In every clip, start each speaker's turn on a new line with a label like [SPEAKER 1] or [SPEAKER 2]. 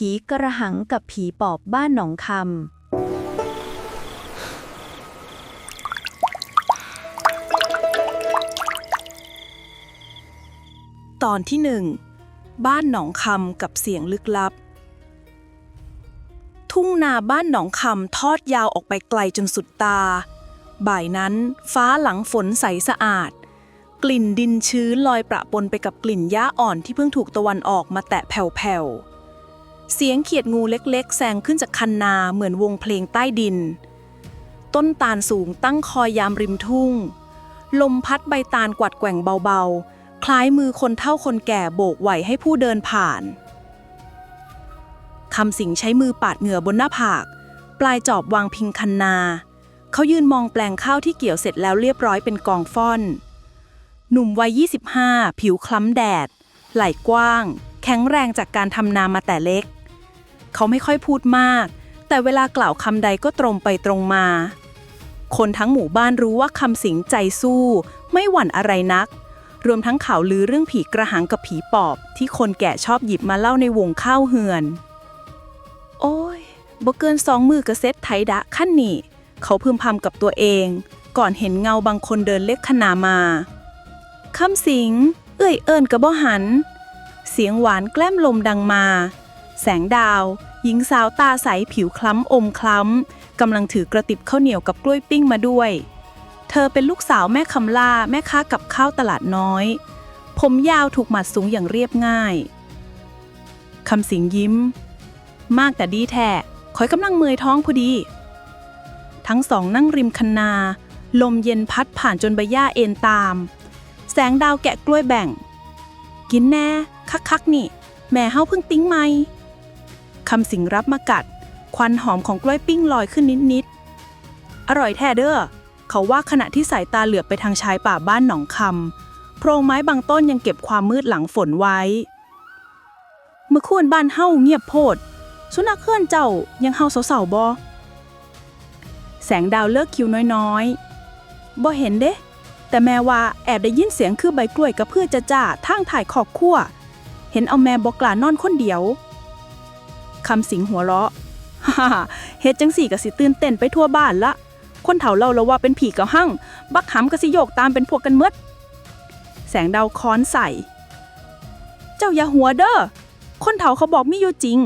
[SPEAKER 1] ผีกระหังกับผีปอบบ้านหนองคำ
[SPEAKER 2] ตอนที่หนึ่งบ้านหนองคำกับเสียงลึกลับ ทุ่งนาบ้านหนองคำทอดยาวออกไปไกลจนสุดตา บ่ายนั้นฟ้าหลังฝนใสสะอาด กลิ่นดินชื้นลอยประปนไปกับกลิ่นหญ้าอ่อนที่เพิ่งถูกตะวันออกมาแตะแผ่วๆ เสียงเขียดงูเล็กๆแซงขึ้นจากคันนาเหมือนวงเพลงใต้ดิน ต้นตาลสูงตั้งคอยยามริมทุ่ง ลมพัดใบตาลกวัดแกว่งเบาๆ คล้ายมือคนเฒ่าคนแก่โบกไหวให้ผู้เดินผ่านคำสิงใช้มือปาดเหงื่อบนหน้าผาก ปลายจอบวางพิงคันนา เขายืนมองแปลงข้าวที่เกี่ยวเสร็จแล้วเรียบร้อยเป็นกองฟ่อน หนุ่มวัย 25 ผิวคล้ำแดด ไหล่กว้าง แข็งแรงจากการทำนามาแต่เล็ก เขาไม่ค่อยพูดมาก แต่เวลากล่าวคำใดก็ตรงไปตรงมา คนทั้งหมู่บ้านรู้ว่าคำสิงใจสู้ ไม่หวั่นอะไรนัก รวมทั้งข่าวลือเรื่องผีกระหังกับผีปอบ ที่คนแก่ชอบหยิบมาเล่าในวงข้าวเหือน โอ้ยบ่เกินสองมือกระเซ็ตไทดะขั้นนี่เขาพึมพำกับตัวเอง ก่อนเห็นเงาบางคนเดินเล็กขนามาคำสิง เอ้ยเอิญกระบ่หัน เสียงหวานแกล้มลมดังมา แสงดาว หญิงสาวตาใสผิวคล้ำอมคล้ำกำลังถือกระติบข้าวเหนียวกับกล้วยปิ้งมาด้วย เธอเป็นลูกสาวแม่คำล่าแม่ค้ากับข้าวตลาดน้อย ผมยาวถูกหมัดสูงอย่างเรียบง่ายคำสิงยิ้ม มากแต่ดีแท้คอยกำลังเมอยท้องพอดี ทั้งสองนั่งริมคันนา ลมเย็นพัดผ่านจนใบหญ้าเอ็นตาม แสงดาวแกะกล้วยแบ่ง กินแน่ คักๆนี่ แม่เฮาเพิ่งติ้งไหม คำสิงรับมากัด ควันหอมของกล้วยปิ้งลอยขึ้นนิดๆ อร่อยแท้เด้อ เขาว่าขณะที่สายตาเหลือบไปทางชายป่าบ้านหนองคำโพรงไม้บางต้นยังเก็บความมืดหลังฝนไว้ เมื่อคืนบ้านเฮาเงียบโพด สุนัขเคลื่อนเจ้ายังเฮาเสาๆบ่แสงดาวเลิกคิวน้อยๆบ่เห็นเด้ แต่แม่ว่าแอบได้ยินเสียงคือใบกล้วยกับเพื่อจะจ่าทางถ่ายขอบขั้วเห็นเอาแม่บอกลานอนคนเดียว คำสิงหัวเราะฮ่าเฮ็ดจังสี่ก็สิตื่นเต้นไปทั่วบ้านละ คนเฒ่าเราแล้วว่าเป็นผีกับหั่ง บักหำก็สิโยกตามเป็นพวกกันเมดแสงดาวค้อนใส่ เจ้าอย่าหัวเด้อ คนเฒ่าเขาบอกมีอยู่จริง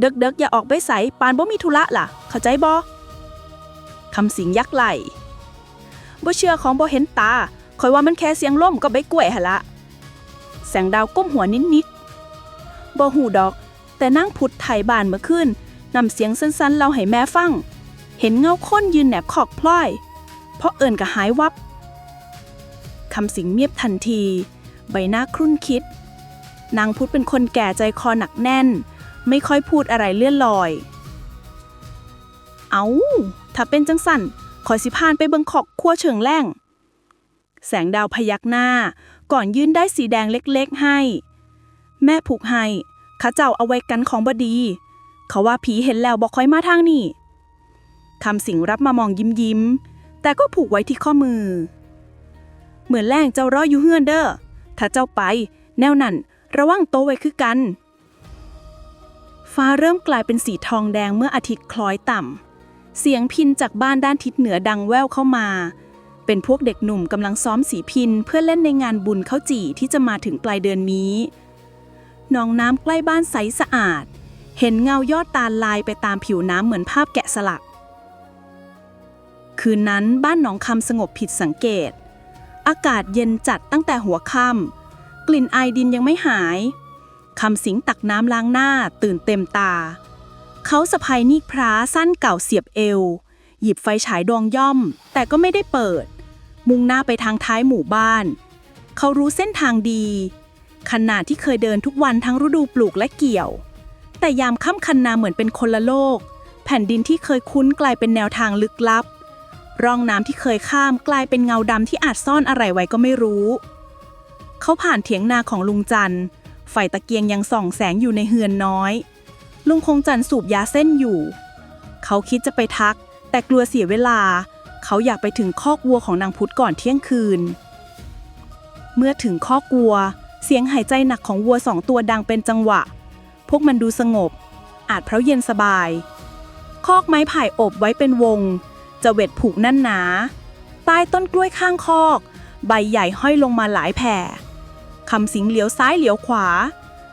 [SPEAKER 2] เด็กเด็กๆอย่าออกไปใส่ปานบ่มีธุระล่ะ เข้าใจบ่คำสิงยักไหลบ่เชื่อของบ่เห็นตาคอยว่ามันแค่เสียงล่มก็ใบกล้วยหนละ แสงดาวก้มหัวนิดๆบ่หูดอก แต่นั่งพุดไถบานเมื่อคืนนำเสียงสั้นๆเล่าให้แม่ฟัง เห็นเงาค้นยืนแหนบขอกพลอย เพราะเอิญก็หายวับคำสิงเงียบทันที ใบหน้าครุ่นคิด นางพุธเป็นคนแก่ใจคอหนักแน่น ไม่ค่อยพูดอะไรเลื่อนลอย เอา ถ้าเป็นจังสันขอสิพานไปเบิงขอกขั้วเฉิงแล่ง แสงดาวพยักหน้า ก่อนยื่นได้สีแดงเล็กๆให้ แม่ผูกให้ ข้าเจ้าเอาไว้กันของบดี เขาว่าผีเห็นแล้วบอกคอยมาทางนี่คำสิงรับมามองยิ้มยิ้ม แต่ก็ผูกไว้ที่ข้อมือ เหมือนแรงเจ้ารออยู่เฮือนเด้อถ้าเจ้าไป แนวนั้นระวังโตไว้คือกัน ฟ้าเริ่มกลายเป็นสีทองแดงเมื่ออาทิตย์คล้อยต่ำเสียงพินจากบ้านด้านทิศเหนือดังแว่วเข้ามา เป็นพวกเด็กหนุ่มกำลังซ้อมสีพินเพื่อเล่นในงานบุญข้าวจี่ที่จะมาถึงปลายเดือนนี้ หนองน้ำใกล้บ้านใสสะอาด เห็นเงายอดตาลลายไปตามผิวน้ำเหมือนภาพแกะสลัก คืนนั้นบ้านหนองคำสงบผิดสังเกต อากาศเย็นจัดตั้งแต่หัวค่ำกลิ่นไอดินยังไม่หายคำสิงตักน้ำล้างหน้าตื่นเต็มตา เขาสะพายนีกพระสั้นเก่าเสียบเอว หยิบไฟฉายดวงย่อม แต่ก็ไม่ได้เปิด มุ่งหน้าไปทางท้ายหมู่บ้าน เขารู้เส้นทางดี ขนาดที่เคยเดินทุกวันทั้งฤดูปลูกและเกี่ยว แต่ยามค่ำคันนาเหมือนเป็นคนละโลก แผ่นดินที่เคยคุ้นกลายเป็นแนวทางลึกลับ ร่องน้ำที่เคยข้ามกลายเป็นเงาดำที่อาจซ่อนอะไรไว้ก็ไม่รู้ เขาผ่านเถียงนาของลุงจันไฟตะเกียงยังส่องแสงอยู่ในเฮือนน้อย ลุงคงจันสูบยาเส้นอยู่ เขาคิดจะไปทัก แต่กลัวเสียเวลา เขาอยากไปถึงคอกวัวของนางพุธก่อนเที่ยงคืน เมื่อถึงคอกวัว เสียงหายใจหนักของวัวสองตัวดังเป็นจังหวะ พวกมันดูสงบ อาจเพราะเย็นสบาย คอกไม้ไผ่อบไว้เป็นวง จะเวทผูกแน่นหนา ใต้ต้นกล้วยข้างคอก ใบใหญ่ห้อยลงมาหลายแผ่ คำสิงเหลียวซ้ายเหลียวขวา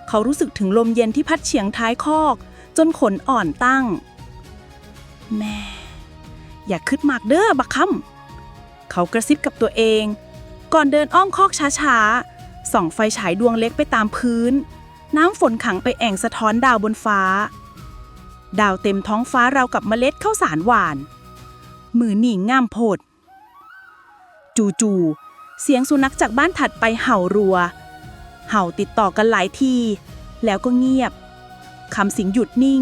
[SPEAKER 2] เขารู้สึกถึงลมเย็นที่พัดเฉียงท้ายคอก จนขนอ่อนตั้ง แม่ อย่าขึ้นมากเด้อบักคำเขากระซิบกับตัวเอง ก่อนเดินอ้อมคอกช้าๆ ส่องไฟฉายดวงเล็กไปตามพื้น น้ำฝนขังไปแอ่งสะท้อนดาวบนฟ้า ดาวเต็มท้องฟ้าราวกับเมล็ดข้าวสารหวาน มือหนีง่ามโพด จู่ๆเสียงสุนัขจากบ้านถัดไปเห่ารัว เห่าติดต่อกันหลายที แล้วก็เงียบคำสิงหยุดนิ่ง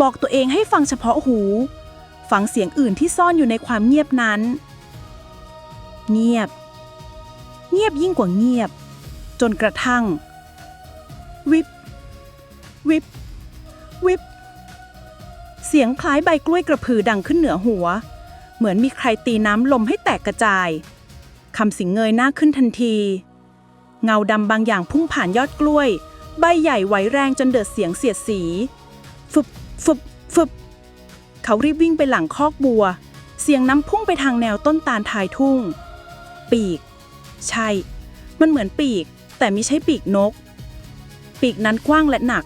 [SPEAKER 2] บอกตัวเองให้ฟังเฉพาะหู ฟังเสียงอื่นที่ซ่อนอยู่ในความเงียบนั้น เงียบ เงียบยิ่งกว่าเงียบ จนกระทั่ง วิบ วิบ วิบ เสียงคล้ายใบกล้วยกระพือดังขึ้นเหนือหัว เหมือนมีใครตีน้ำลมให้แตกกระจายคำสิงเงยหน้าขึ้นทันที เงาดำบางอย่างพุ่งผ่านยอดกล้วย ใบใหญ่ไหวแรงจนเดือดเสียงเสียดสี ฟึบฟึบฟึบ เขารีบวิ่งไปหลังคอกบัว เสียงน้ำพุ่งไปทางแนวต้นตาลทายทุ่ง ปีก ใช่ มันเหมือนปีก แต่ไม่ใช่ปีกนก ปีกนั้นกว้างและหนัก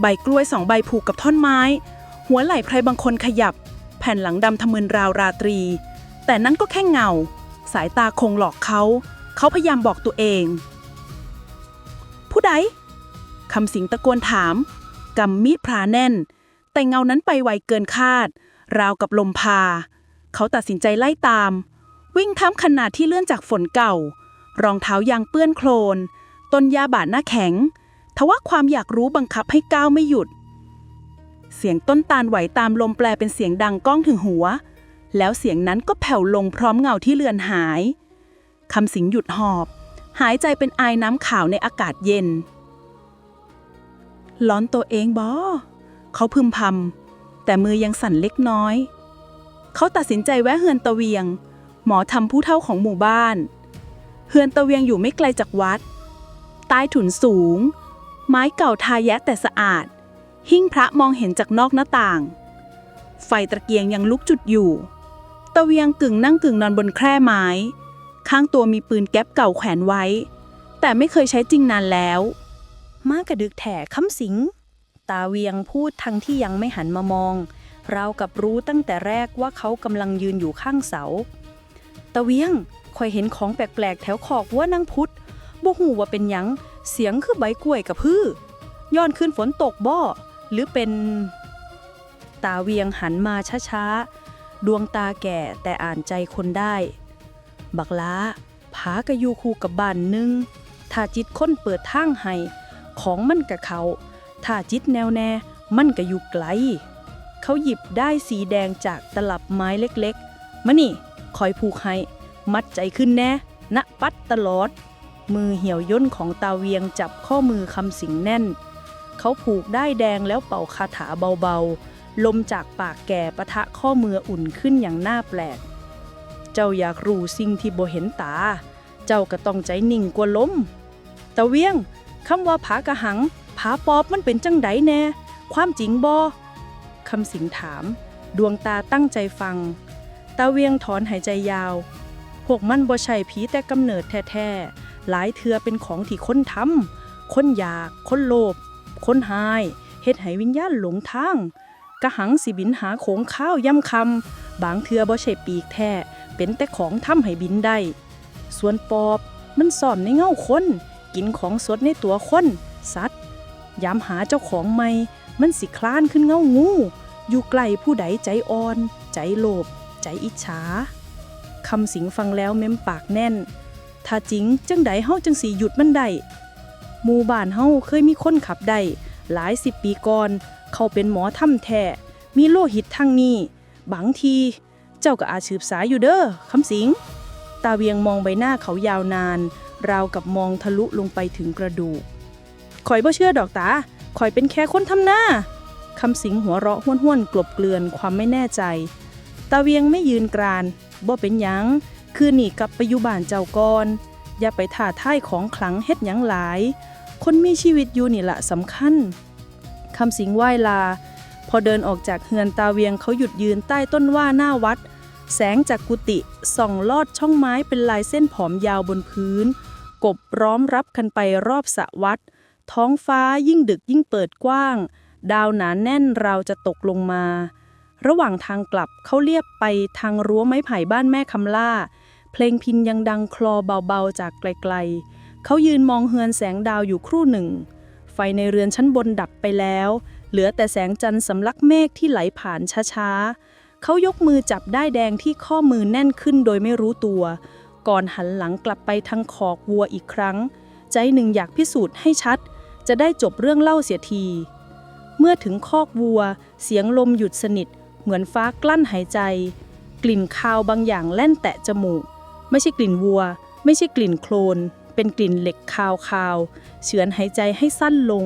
[SPEAKER 2] ใบกล้วยสองใบผูกกับท่อนไม้ หัวไหล่ใครบางคนขยับ แผ่นหลังดำทะมึนราวราตรี แต่นั้นก็แค่เงา สายตาคงหลอกเขา เขาพยายามบอกตัวเอง ผู้ใดคำสิงตะโกนถามกำมีดพราแน่น แต่เงานั้นไปไวเกินคาด ราวกับลมพา เขาตัดสินใจไล่ตาม วิ่งท่ามขนาดที่เลื่อนจากฝนเก่า รองเท้ายางเปื้อนโคลน ต้นยาบาดหน้าแข็ง ทว่าความอยากรู้บังคับให้ก้าวไม่หยุด เสียงต้นตาลไหวตามลมแปลเป็นเสียงดังก้องถึงหัว แล้วเสียงนั้นก็แผ่วลงพร้อมเงาที่เลือนหาย คำสิงหยุดหอบ หายใจเป็นไอน้ำขาวในอากาศเย็นร้อนตัวเองบอเขาพึมพำแต่มือยังสั่นเล็กน้อย เขาตัดสินใจแวะเฮือนตะเวียง หมอทำผู้เท่าของหมู่บ้าน เฮือนตะเวียงอยู่ไม่ไกลจากวัด ใต้ถุนสูง ไม้เก่าทาแยะแต่สะอาด หิ้งพระมองเห็นจากนอกหน้าต่าง ไฟตะเกียงยังลุกจุดอยู่ ตะเวียงกึ่งนั่งกึ่งนอนบนแคร่ไม้ ข้างตัวมีปืนแก๊ปเก่าแขวนไว้ แต่ไม่เคยใช้จริงนานแล้ว
[SPEAKER 1] มากระดึกแถคำสิง ตาเวียงพูดทั้งที่ยังไม่หันมามอง เรากับรู้ตั้งแต่แรกว่าเขากำลังยืนอยู่ข้างเสาตาเวียง คอยเห็นของแปลกๆ แถวขอกว่านังพุทธบ่หูว่าเป็นหยัง เสียงคือใบกล้วยกับพือย้อนขึ้นฝนตกบ่หรือเป็น ตาเวียงหันมาช้าๆ ดวงตาแก่แต่อ่านใจคนได้ บักล้าผากะยู่คู่กับบ้านหนึงถ้าจิตค้นเปิดทางให้ ของมันกะเขา ถ้าจิตแนวแน่ มันกะอยู่ไกล เขาหยิบได้สีแดงจากตลับไม้เล็กๆ มานี่ คอยผูกให้ มัดใจขึ้นแน่ณปัดตลอด มือเหี่ยวย่นของตาเวียงจับข้อมือคำสิงแน่น เขาผูกได้แดงแล้วเป่าคาถาเบาๆ ลมจากปากแก่ปะทะข้อมืออุ่นขึ้นอย่างน่าแปลก เจ้าอยากรู้สิ่งที่บ่เห็นตา เจ้าก็ต้องใจนิ่งกว่าลมตะเวียงคำว่าผากระหัง ผาปอบมันเป็นจังไดแน่ ความจริงบอคำสิงถาม ดวงตาตั้งใจฟัง ตาเวียงถอนหายใจยาว พวกมันบ่ใช่ผีแต่กำเนิดแท้ๆ หลายเทือเป็นของที่คนทำคนอยาก คนโลภ คนหาย เฮ็ดให้วิญญาณหลงทาง กระหังสิบินหาโขงข้าวย่ำคำ บางเทือบ่ใช่ปีกแท้ เป็นแต่ของทำให้บินได้ ส่วนปอบมันซ่อมในเงาคน กินของสดในตัวคน สัตว์ยามหาเจ้าของใหม่ มันสิคลานขึ้นเงางู อยู่ใกลผู้ใดใจอ่อน ใจโลภ ใจอิจฉา คำสิงฟังแล้วเม้มปากแน่น ถ้าจริงจังใดเฮาจังสีหยุดมันได้หมู่บ้านเฮาเคยมีคนขับได้หลายสิบปีก่อน เขาเป็นหมอถ้ำแท้มีโลหิตทางนี้ บางที เจ้าก็อาจสืบสายอยู่เด้อคำสิง ตาเวียงมองใบหน้าเขายาวนาน ราวกับมองทะลุลงไปถึงกระดูกข่อยบ่เชื่อดอกตาข่อยเป็นแค่คนทำหน้าคำสิงหัวเราะห้วนๆกลบเกลื่อนความไม่แน่ใจ ตาเวียงไม่ยืนกราน บ่เป็นหยัง คือหนีกลับไปอยู่บ้านเจ้าก่อนอย่าไปท่าท่ายของขลังเฮ็ดหยังหลาย คนมีชีวิตอยู่นี่ละสำคัญคำสิงไหว้ลา พอเดินออกจากเฮือนตาเวียงเขาหยุดยืนใต้ต้นว่าหน้าวัด แสงจากกุฏิส่องลอดช่องไม้เป็นลายเส้นผอมยาวบนพื้น กบร้อมรับกันไปรอบสระวัด ท้องฟ้ายิ่งดึกยิ่งเปิดกว้าง ดาวหนาแน่นเราจะตกลงมา ระหว่างทางกลับเขาเลียบไปทางรั้วไม้ไผ่บ้านแม่คำล่า เพลงพินยังดังคลอเบาๆจากไกลๆ เขายืนมองเฮือนแสงดาวอยู่ครู่หนึ่ง ไฟในเรือนชั้นบนดับไปแล้ว เหลือแต่แสงจันทร์สำลักเมฆที่ไหลผ่านช้าๆ เขายกมือจับได้แดงที่ข้อมือแน่นขึ้นโดยไม่รู้ตัว ก่อนหันหลังกลับไปทางขอกวัวอีกครั้ง ใจหนึ่งอยากพิสูจน์ให้ชัด จะได้จบเรื่องเล่าเสียทีเมื่อถึงคอกวัว เสียงลมหยุดสนิท เหมือนฟ้ากลั้นหายใจ กลิ่นคาวบางอย่างแล่นแตะจมูก ไม่ใช่กลิ่นวัว ไม่ใช่กลิ่นโคลน เป็นกลิ่นเหล็กคาวคาวๆเฉือนหายใจให้สั้นลง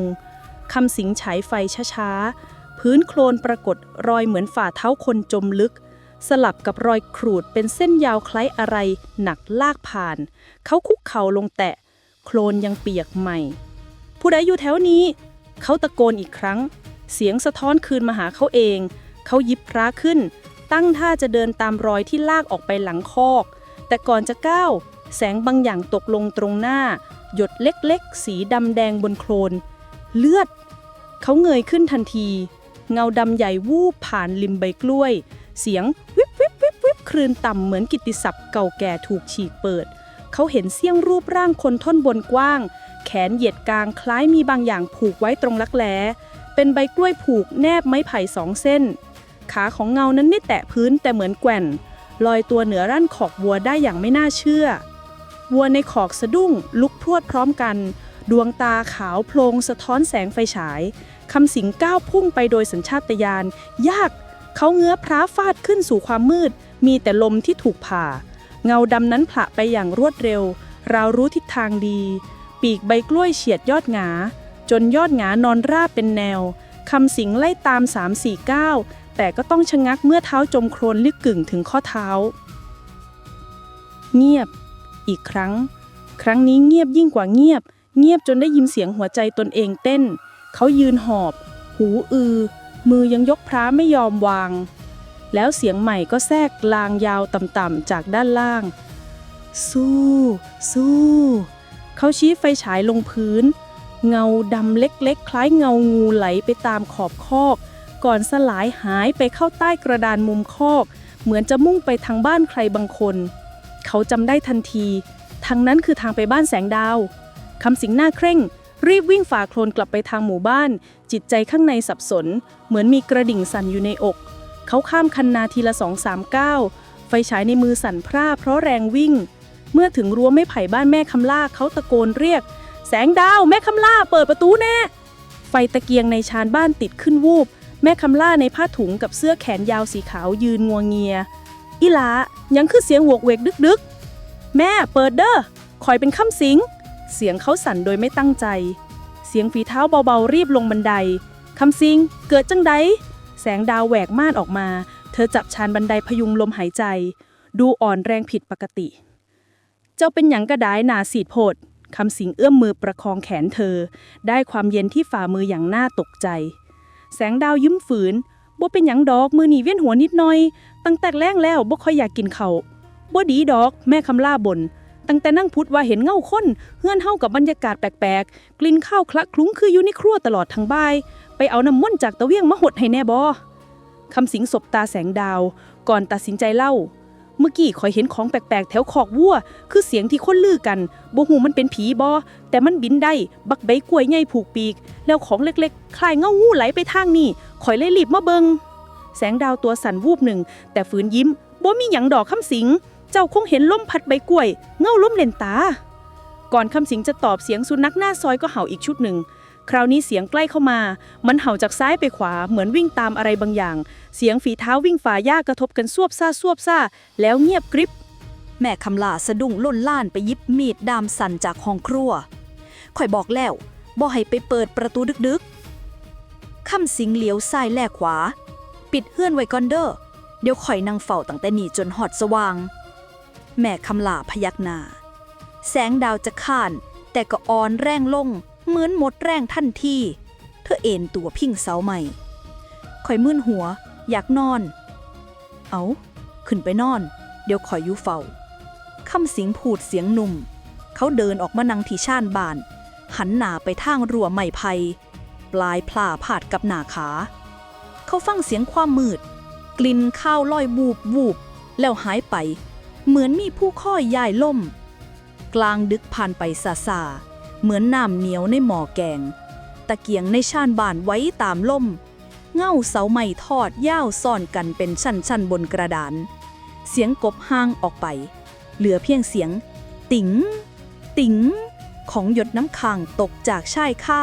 [SPEAKER 1] คำสิงฉายไฟช้าๆ พื้นโคลนปรากฏรอยเหมือนฝ่าเท้าคนจมลึก สลับกับรอยขรูดเป็นเส้นยาวคล้ายอะไร หนักลากผ่าน เขาคุกเข่าลงแตะ โคลนยังเปียกใหม่ ผู้ใดอยู่แถวนี้ เขาตะโกนอีกครั้ง เสียงสะท้อนคืนมาหาเขาเอง เขายิบพระขึ้น ตั้งท่าจะเดินตามรอยที่ลากออกไปหลังคอก แต่ก่อนจะก้าวแสงบางอย่างตกลงตรงหน้า หยดเล็กๆ สีดำแดงบนโคลน เลือด เขาเงยขึ้นทันที เงาดำใหญ่วูบผ่านริมใบกล้วย เสียงวิบวิบวิบวิบคลื่นต่ำเหมือนกิตติศัพท์เก่าแก่ถูกฉีกเปิด เขาเห็นเสี้ยงรูปร่างคนท่อนบนกว้าง แขนเหยียดกลางคล้ายมีบางอย่างผูกไว้ตรงลักแร้เป็นใบกล้วยผูกแนบไม้ไผ่สองเส้น ขาของเงานั้นไม่แตะพื้นแต่เหมือนแกว่นลอยตัวเหนือร่านขอกวัวได้อย่างไม่น่าเชื่อ วัวในขอกสะดุ้ง ลุกพรวดพร้อมกัน ดวงตาขาวโพลงสะท้อนแสงไฟฉายคำสิงก้าวพุ่งไปโดยสัญชาตญาณยาก เขาเงื้อพระฟาดขึ้นสู่ความมืด มีแต่ลมที่ถูกผ่า เงาดำนั้นผละไปอย่างรวดเร็ว เรารู้ทิศทางดี ปีกใบกล้วยเฉียดยอดหงา จนยอดหงานอนราบเป็นแนวคำสิงไล่ตาม3 4ก้า แต่ก็ต้องชะงักเมื่อเท้าจมโคลนลึกกึ่งถึงข้อเท้า เงียบ อีกครั้ง ครั้งนี้เงียบยิ่งกว่าเงียบ เงียบจนได้ยินเสียงหัวใจตนเองเต้น เขายืนหอบ หูอือ มือยังยกพระไม่ยอมวาง แล้วเสียงใหม่ก็แทรกลางยาวต่ำๆจากด้านล่าง สู้ สู้ เขาชี้ไฟฉายลงพื้น เงาดำเล็กๆ คล้ายเงางูไหลไปตามขอบคอก ก่อนสลายหายไปเข้าใต้กระดานมุมคอก เหมือนจะมุ่งไปทางบ้านใครบางคน เขาจำได้ทันทีทางนั้นคือทางไปบ้านแสงดาวคำสิงหน้าเคร่ง รีบวิ่งฝ่าโคลนกลับไปทางหมู่บ้าน จิตใจข้างในสับสน เหมือนมีกระดิ่งสั่นอยู่ในอก เขาข้ามคันนาทีละสองสามก้าวไฟฉายในมือสั่นพร่าเพราะแรงวิ่ง เมื่อถึงรั้วไม้ไผ่บ้านแม่คำล่าเขาตะโกนเรียก แสงดาวแม่คำล่าเปิดประตูแน่ไฟตะเกียงในชานบ้านติดขึ้นวูบ แม่คำล่าในผ้าถุงกับเสื้อแขนยาวสีขาวยืนงัวเงีย อีหลายังคือเสียงโวกเวกดึกดึกๆ แม่เปิดเด้อคอยเป็นคำสิง เสียงเขาสั่นโดยไม่ตั้งใจ เสียงฝีเท้าเบาๆ รีบลงบันไดคำสิงเกิดจังใดแสงดาวแหวกม่านออกมา เธอจับชานบันไดพยุงลมหายใจ ดูอ่อนแรงผิดปกติ เจ้าเป็นหยังกระดายหนาสีดโพดคำสิงเอื้อมมือประคองแขนเธอ ได้ความเย็นที่ฝ่ามืออย่างน่าตกใจ แสงดาวยิ้มฝืนบ่เป็นหยังดอกมือหนีเวียนหัวนิดหน่อย ตั้งแต่แรงแล้วบ่ค่อยอยากกินเขาวบ่ดีดอกแม่คำล่าบน ตั้งแต่นั่งพุดว่าเห็นเงาคนเฮือนเฮากับบรรยากาศแปลกๆ กลิ่นข้าวคละคลุ้งคืออยู่ในครัวตลอดทั้งบ่าย ไปเอาน้ำมันจากตะเวียงมาหดให้แน่บ่คำสิงสบตาแสงดาว ก่อนตัดสินใจเล่า เมื่อกี้ข่อยเห็นของแปลกๆ แถวคอกวัว คือเสียงที่คนลือกันบ่ฮู้มันเป็นผีบ่แต่มันบินได้ บักใบกล้วยใหญ่ผูกปีก แล้วของเล็กๆ คลายเงางูไหลไปทางนี้ข่อยเลยรีบมาเบิง แสงดาวตัวสั่นวูบหนึ่ง แต่ฝืนยิ้มบ่มีหยังดอกคำสิง เจ้าคงเห็นล้มพัดใบกล้วย เงาล้มเล่นตา ก่อนคำสิงจะตอบเสียงสุนัขหน้าซอยก็เห่าอีกชุดหนึ่ง คราวนี้เสียงใกล้เข้ามา มันเห่าจากซ้ายไปขวาเหมือนวิ่งตามอะไรบางอย่าง เสียงฝีเท้าวิ่งฝ่าหญ้ากระทบกันซวบซ่าซวบซ่า แล้วเงียบกริบ
[SPEAKER 3] แม่คำลาสะดุ้งล่นล่านไปยิบมีดดามสั่นจากห้องครัวข่อยบอกแล้วบ่ให้ไปเปิดประตูดึกๆคำสิงเหลียวซ้ายแลขวา ปิดเฮือนไว้ก่อนเด้อเดี๋ยวข่อยนั่งเฝ้าตั้งแต่นี่จนหอดสว่าง แม่คำลาพยักหน้าแสงดาวจะข้าน แต่ก็อ่อนแรงลง เหมือนหมดแรงทันที เธอเอ็นตัวพิงเสาใหม่คอยมึนหัว อยากนอน เอาขึ้นไปนอน เดี๋ยวข่อยอยู่เฝ้าคำสิงพูดเสียงหนุ่ม เขาเดินออกมานั่งที่ชานบาน หันหน้าไปทางรั้วไม้ไผ่ปลายพลาพาดกับหน้าขา เขาฟังเสียงความมืด กลิ่นข้าวลอยวูบวูบ แล้วหายไป เหมือนมีผู้ค่อยยายล่ม กลางดึกผ่านไปซาซา เหมือนน้ำเหนียวในหม้อแกง ตะเกียงในชานบานไว้ตามล่ม เง่าเสาไม้ทอดย่าวซ่อนกันเป็นชั้นๆบนกระดาน เสียงกบห้างออกไป เหลือเพียงเสียง ติ๋ง ติ๋ง ของหยดน้ำค้างตกจากชายค่า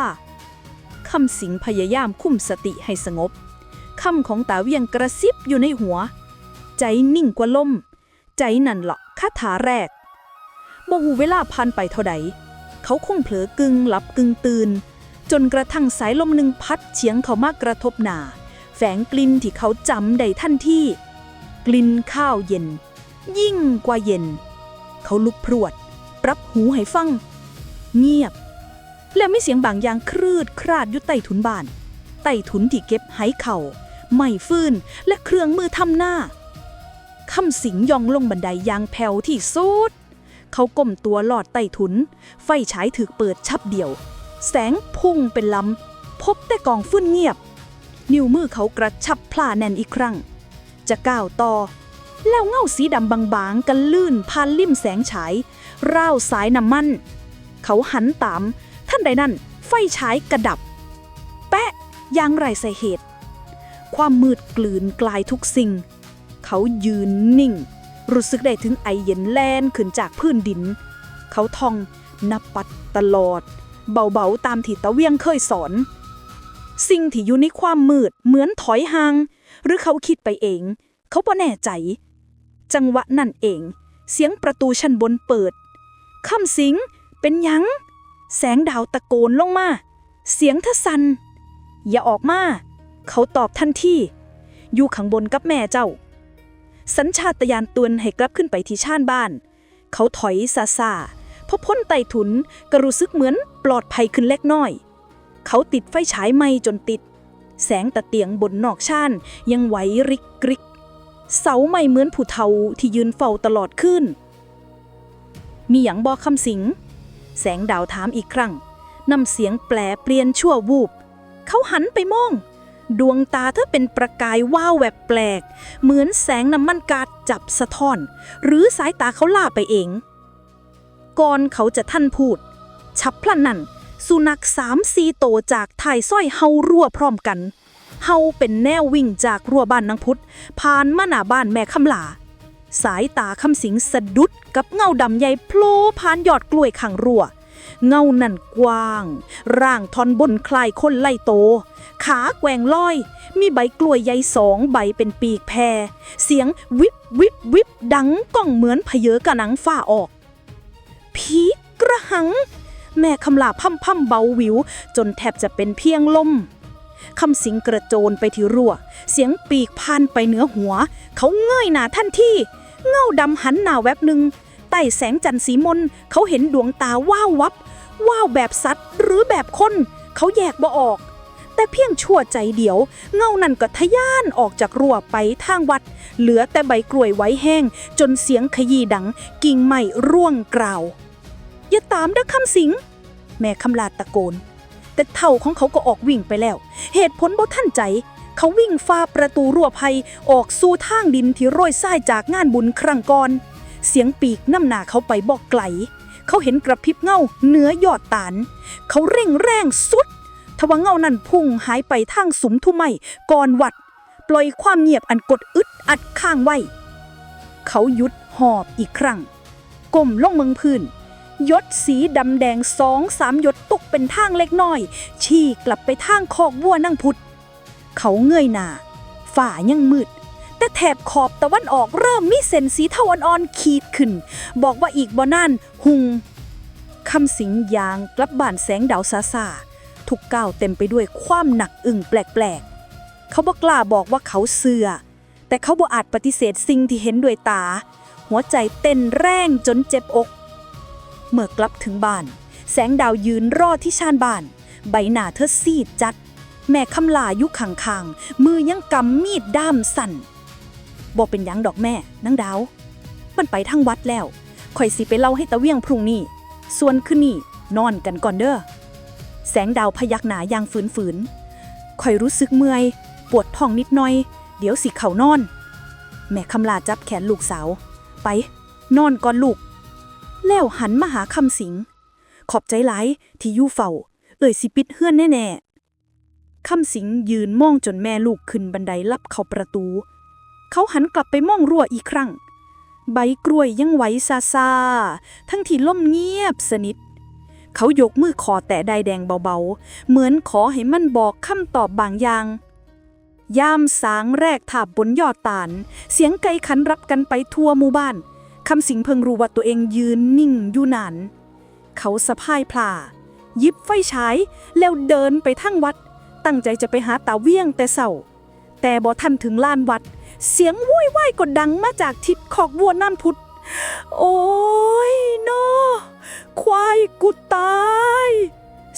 [SPEAKER 3] คำสิงพยายามคุมสติให้สงบคำของตาเวียงกระซิบอยู่ในหัว ใจนิ่งกว่าลม ใจนั่นหละคาถาแรกบ่หูเวลาผ่านไปเท่าใด เขาคงเผลอกึ่งหลับกึ่งตื่น จนกระทั่งสายลมหนึ่งพัดเฉียงเขามากระทบหนาแฝงกลิ่นที่เขาจำได้ทันทีกลิ่นข้าวเย็น ยิ่งกว่าเย็น เขาลุกพรวดปรับหูให้ฟัง เงียบ แล้วมีเสียงบางอย่างครืดคราดอยู่ใต้ถุนบ้านใต้ถุนที่เก็บไหเข่าไม้ฟืนและเครื่องมือทำหน้าคำสิงยองลงบันไดยางแผ่วที่สุด เขาก้มตัวลอดใต้ถุน ไฟฉายถึกเปิดชับเดียว แสงพุ่งเป็นลำ พบแต่กองฟื้นเงียบ นิ้วมือเขากระชับพลาแน่นอีกครั้ง จะก้าวต่อ แล้วเงาสีดำบางๆ กันลื่นผ่านลิ่มแสงฉายร่าวสายน้ำมัน เขาหันตาม ท่านใดนั้นไฟฉายกระดับ แปะยางไรสาเหตุ ความมืดกลืนกลายทุกสิ่ง เขายืนนิ่ง รู้สึกได้ถึงไอเย็นแลนขึ้นจากพื้นดิน เขาท่องนับปัดตลอด เบาๆตามที่ตะเวียงเคยสอน สิ่งที่อยู่ในความมืดเหมือนถอยห่าง หรือเขาคิดไปเอง เขาบ่แน่ใจ จังหวะนั่นเอง เสียงประตูชั้นบนเปิดคำสิงเป็นยัง แสงดาวตะโกนลงมา เสียงทะสัน อย่าออกมา เขาตอบทันทีอยู่ข้างบนกับแม่เจ้า สัญชาตญาณตวนให้กลับขึ้นไปที่ชานบ้าน เขาถอยซาซาพอพ้นไต่ถุนก็รู้สึกเหมือนปลอดภัยขึ้นเล็กน้อย เขาติดไฟฉายไม่จนติด แสงตะเตียงบนนอกชานยังไหวริกกริก เสาไม่เหมือนผู้เฒ่าที่ยืนเฝ้าตลอดคืนมีหยังบอกคำสิง แสงดาวถามอีกครั้งนำเสียงแปลเปลี่ยนชั่ววูบ เขาหันไปมอง ดวงตาเธอเป็นประกายว้าวแวบแปลก เหมือนแสงน้ำมันกาดจับสะท้อน หรือสายตาเขาล่าไปเอง ก่อนเขาจะท่านพูด ฉับพลันนั้นสุนัขสามสีโตจากถ่ายสร้อยเฮารั่วพร้อมกัน เฮาเป็นแนววิ่งจากรั้วบ้านนางพุทธผ่านมาหน้าบ้านแม่คำลา สายตาคำสิงสะดุดกับเงาดำใหญ่โผล่ผ่านยอดกล้วยขังรั่ว เงานั่นกว้าง ร่างทอนบนคลายคนไล่โต ขาแกว่งลอย มีใบกล้วยใหญ่สองใบเป็นปีกแพร เสียงวิบวิบวิบดังก้องเหมือนพเยอกระหนังฝ้าออก ผีกระหัง แม่คำลาพั่มพั่มเบาวิว จนแทบจะเป็นเพียงลมคำสิงกระโจนไปที่รั่ว เสียงปีกพันไปเหนือหัว เขาเงยหน้าทันที่ เงาดำหันหน้าแวบหนึ่งใต้แสงจันทร์สีมนเขาเห็นดวงตาว้าววับว้าวแบบสัตว์หรือแบบคน เขาแยกบ่ออก แต่เพียงชั่วใจเดียว เงานั่นก็ทะยานออกจากรั่วไปทางวัด เหลือแต่ใบกล้วยไว้แห้ง จนเสียงขยี้ดัง กิ่งไม้ร่วงกราว อย่าตามเด้อคำสิง แม่คำลาตะโกน แต่เท่าของเขาก็ออกวิ่งไปแล้ว เหตุผลบ่ท่านใจ เขาวิ่งฝ่าประตูรั้วภัยออกสู่ทางดินที่โรยทรายจากงานบุญครั้งก่อน เสียงปีกน้ำหนาเขาไปบอกไกลเขาเห็นกระพริบเงาเหนือยอดตาน เขาเร่งแรงสุด ทว่าเงานั้นพุ่งหายไปทางสุมทุไมก่อนวัด ปล่อยความเงียบอันกดอึดอัดข้างไว้ เขาหยุดหอบอีกครั้งก้มลงเมืองพื้นยศสีดำแดงสองสามยศตกเป็นทางเล็กน้อย ชี้กลับไปทางคอกวัวนั่งพุด เขาเงยหน้าฝ่ายังมืด แต่แถบขอบตะวันออกเริ่มมีเส้นสีเทาอ่อนๆขีดขึ้น บอกว่าอีกบ่นานหุงคำสิงยางกลับบ้านแสงดาวซาซา ทุกก้าวเต็มไปด้วยความหนักอึ้งแปลกๆ เขาบ่กล้าบอกว่าเขาเสือ แต่เขาบ่อาจปฏิเสธสิ่งที่เห็นด้วยตา หัวใจเต้นแรงจนเจ็บอก เมื่อกลับถึงบ้าน แสงดาวยืนรอที่ชานบ้าน ใบหน้าเธอซีดจัด แม่คำลายุขังคางมือยังกำมีดด้ามสั่นบอกเป็นยังดอกแม่นางดาว มันไปทั้งวัดแล้วข่อยสิไปเล่าให้ตะเวียงพรุ่งนี้ ส่วนคืนนี้นอนกันก่อนเด้อ แสงดาวพยักหนาอย่างฝืนๆข่อยรู้สึกเมื่อย ปวดท้องนิดหน่อย เดี๋ยวสิเข่านอน แม่คำลาจับแขนลูกสาว ไป นอนก่อนลูก แล้วหันมาหาคำสิง ขอบใจหลายที่ยู่เฝ้า เอ่ยสิปิดเฮือนแน่ๆคำสิงยืนมองจนแม่ลูกขึ้นบันไดลับเข้าประตู เขาหันกลับไปมองรั่วอีกครั้ง ใบกล้วยยังไหวซาซาๆทั้งที่ล่มเงียบสนิท เขายกมือขอแตะไดแดงเบาๆ เหมือนขอให้มันบอกคำตอบบางอย่าง ยามสางแรกถาบบนยอดตาล เสียงไก่ขันรับกันไปทั่วหมู่บ้าน คำสิงเพิ่งรู้ว่าตัวเองยืนนิ่งอยู่นานเขาสะพายพลายิบไฟฉายแล้วเดินไปทั้งวัด ตั้งใจจะไปหาตาเวียงแต่เศร้า แต่บ่ทันถึงลานวัด เสียงวุ่ยวายก็ดังมาจากทิศขอกวัวน้ำพุด โอ้ยนอ ควายกูตาย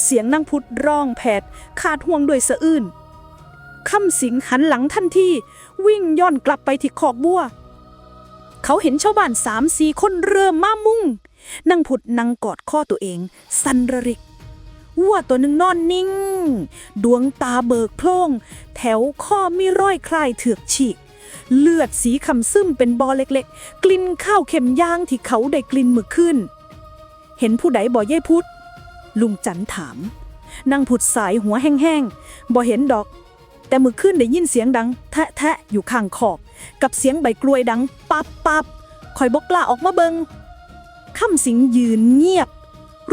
[SPEAKER 3] เสียงนางพุดร้องแผดขาดห่วงด้วยสะอื้นคำสิงหันหลังทันทีวิ่งย่อนกลับไปที่ขอกบัว เขาเห็นชาวบ้านสามสี่คนเริ่มมามุ่งนางพุดนั่งกอดข้อตัวเองสันระริกวัวตัวหนึ่งนอนนิ่ง ดวงตาเบิกโพล่งแถวข้อมีรอยคลายเถือกฉีก เลือดสีคำซึมเป็นบอเล็กๆ กลิ่นข้าวเข็มย่างที่เขาได้กลิ่นเมือขึ้น เห็นผู้ใดบ่เย่พุดลุงจันถามนางผุดสายหัวแห้งๆบ่เห็นดอก แต่มือขึ้นได้ยินเสียงดัง แทะแทะๆอยู่ข้างขอบ กับเสียงใบกล้วยดัง ปับปับคอยบกกล้าออกมาเบิงคำสิงยืนเงียบ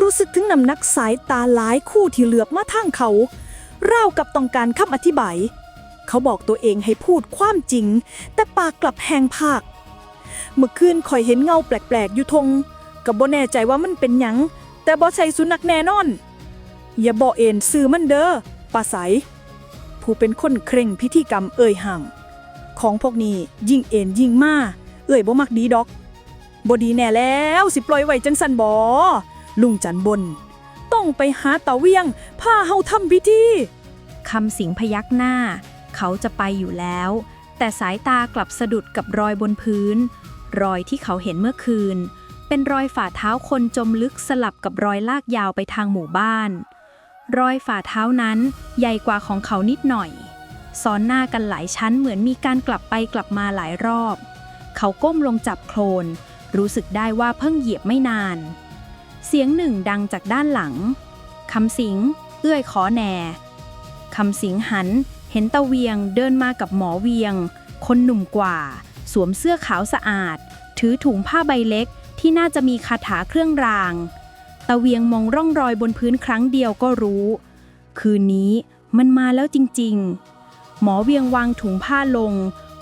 [SPEAKER 3] รู้สึกถึงน้ำนักสายตาหลายคู่ที่เหลือบมาทางเขาเร่ากับต้องการคำอธิบาย เขาบอกตัวเองให้พูดความจริง แต่ปากกลับแหงภาค เมื่อคืนคอยเห็นเงาแปลกๆอยู่ทง กับบ่แน่ใจว่ามันเป็นหยัง แต่บ่ใช่สุนัขแน่นอน อย่าบ่เอ็นซื้อมันเด้อป้าใสผู้เป็นคนเคร่งพิธีกรรมเอ่ยห่างของพวกนี้ยิ่งเอ็นยิ่งมาเอ่ยบ่มักดีดอกบ่ดีแน่แล้วสิปล่อยไว้จังสันบ่ลุงจันบน ต้องไปหาตาเวียงพาเฮาทำพิธี
[SPEAKER 2] คำสิงพยักหน้า เขาจะไปอยู่แล้ว แต่สายตากลับสะดุดกับรอยบนพื้น รอยที่เขาเห็นเมื่อคืน เป็นรอยฝ่าเท้าคนจมลึกสลับกับรอยลากยาวไปทางหมู่บ้าน รอยฝ่าเท้านั้นใหญ่กว่าของเขานิดหน่อย ซ้อนหน้ากันหลายชั้นเหมือนมีการกลับไปกลับมาหลายรอบ เขาก้มลงจับโคลน รู้สึกได้ว่าเพิ่งเหยียบไม่นาน เสียงหนึ่งดังจากด้านหลัง คำสิง เอื้อยขอแหน่คำสิงหัน เห็นตะเวียงเดินมากับหมอเวียง คนหนุ่มกว่า สวมเสื้อขาวสะอาด ถือถุงผ้าใบเล็ก ที่น่าจะมีคาถาเครื่องราง ตะเวียงมองร่องรอยบนพื้นครั้งเดียวก็รู้ คืนนี้มันมาแล้วจริง ๆ หมอเวียงวางถุงผ้าลง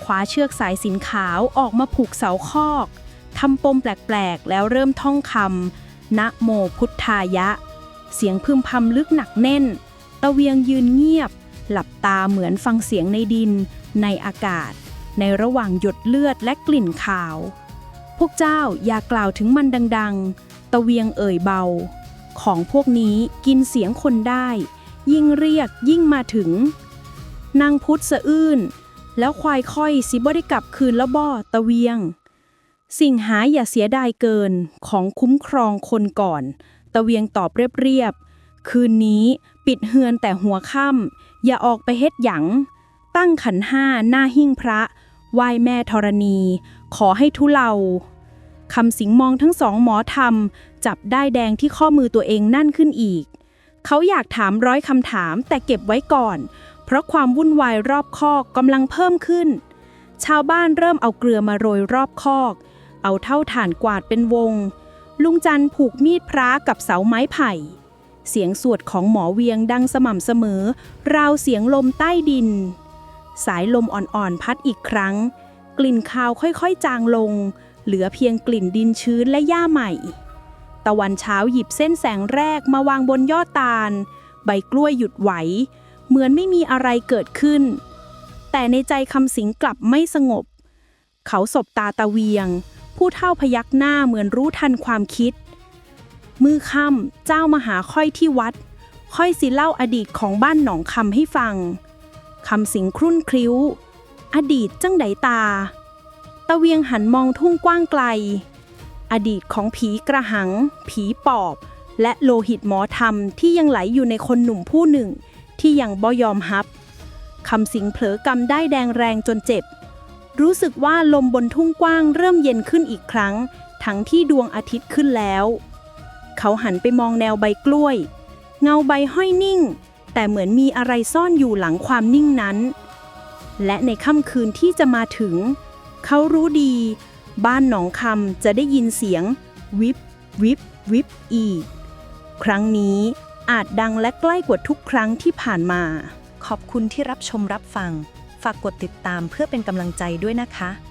[SPEAKER 2] คว้าเชือกสายสินขาวออกมาผูกเสาคอกทำปมแปลกๆ แล้วเริ่มท่องคำนะโมพุทธายะ เสียงพึมพำลึกหนักแน่น ตะเวียงยืนเงียบ หลับตาเหมือนฟังเสียงในดิน ในอากาศ ในระหว่างหยดเลือดและกลิ่นขาว วกเจ้าอย่ากล่าวถึงมันดัง ๆ ตะเวียงเอ่ยเบา ของพวกนี้กินเสียงคนได้ ยิ่งเรียกยิ่งมาถึง นางพุทธสะอื้น แล้วควายค่อยสิบ่ได้กลับคืนแล้วบ่ตะเวียง สิ่งหาอย่าเสียดายเกินของคุ้มครองคนก่อน ตะเวียงตอบเรียบๆคืนนี้ปิดเฮือนแต่หัวค่ำอย่าออกไปเฮ็ดหยัง ตั้งขันห้าหน้าหิ้งพระไหว้แม่ธรณี ขอให้ทุเลา คำสิงมองทั้งสองหมอธรรมจับได้แดงที่ข้อมือตัวเองนั่นขึ้นอีก เขาอยากถามร้อยคำถามแต่เก็บไว้ก่อน เพราะความวุ่นวายรอบคอกกำลังเพิ่มขึ้น ชาวบ้านเริ่มเอาเกลือมาโรยรอบคอก เอาเท่าฐานกวาดเป็นวง ลุงจันทร์ผูกมีดพระกับเสาไม้ไผ่ เสียงสวดของหมอเวียงดังสม่ำเสมอ ราวเสียงลมใต้ดิน สายลมอ่อนๆพัดอีกครั้ง กลิ่นคาวค่อยๆจางลง เหลือเพียงกลิ่นดินชื้นและหญ้าใหม่ ตะวันเช้าหยิบเส้นแสงแรกมาวางบนยอดตาล ใบกล้วยหยุดไหว เหมือนไม่มีอะไรเกิดขึ้น แต่ในใจคำสิงกลับไม่สงบ เขาสบตาตะเวียง ผู้เท่าพยักหน้าเหมือนรู้ทันความคิด มือค่ำเจ้ามาหาค่อยที่วัด ค่อยสิเล่าอดีตของบ้านหนองคำให้ฟังคำสิงครุ่นคริ้ว อดีตจังไดตา ตะเวียงหันมองทุ่งกว้างไกล อดีตของผีกระหัง ผีปอบ และโลหิตหมอธรรมที่ยังไหลอยู่ในคนหนุ่มผู้หนึ่ง ที่ยังบ่ยอมฮับคำสิงเผลอกำได้แดงแรงจนเจ็บ รู้สึกว่าลมบนทุ่งกว้างเริ่มเย็นขึ้นอีกครั้ง ทั้งที่ดวงอาทิตย์ขึ้นแล้ว เขาหันไปมองแนวใบกล้วย เงาใบห้อยนิ่ง แต่เหมือนมีอะไรซ่อนอยู่หลังความนิ่งนั้น และในค่ำคืนที่จะมาถึง เขารู้ดี บ้านหนองคำจะได้ยินเสียง วิบวิบวิบอีก ครั้งนี้อาจดังและใกล้กว่าทุกครั้งที่ผ่านมา
[SPEAKER 1] ขอบคุณที่รับชมรับฟัง ฝากกดติดตามเพื่อเป็นกำลังใจด้วยนะคะ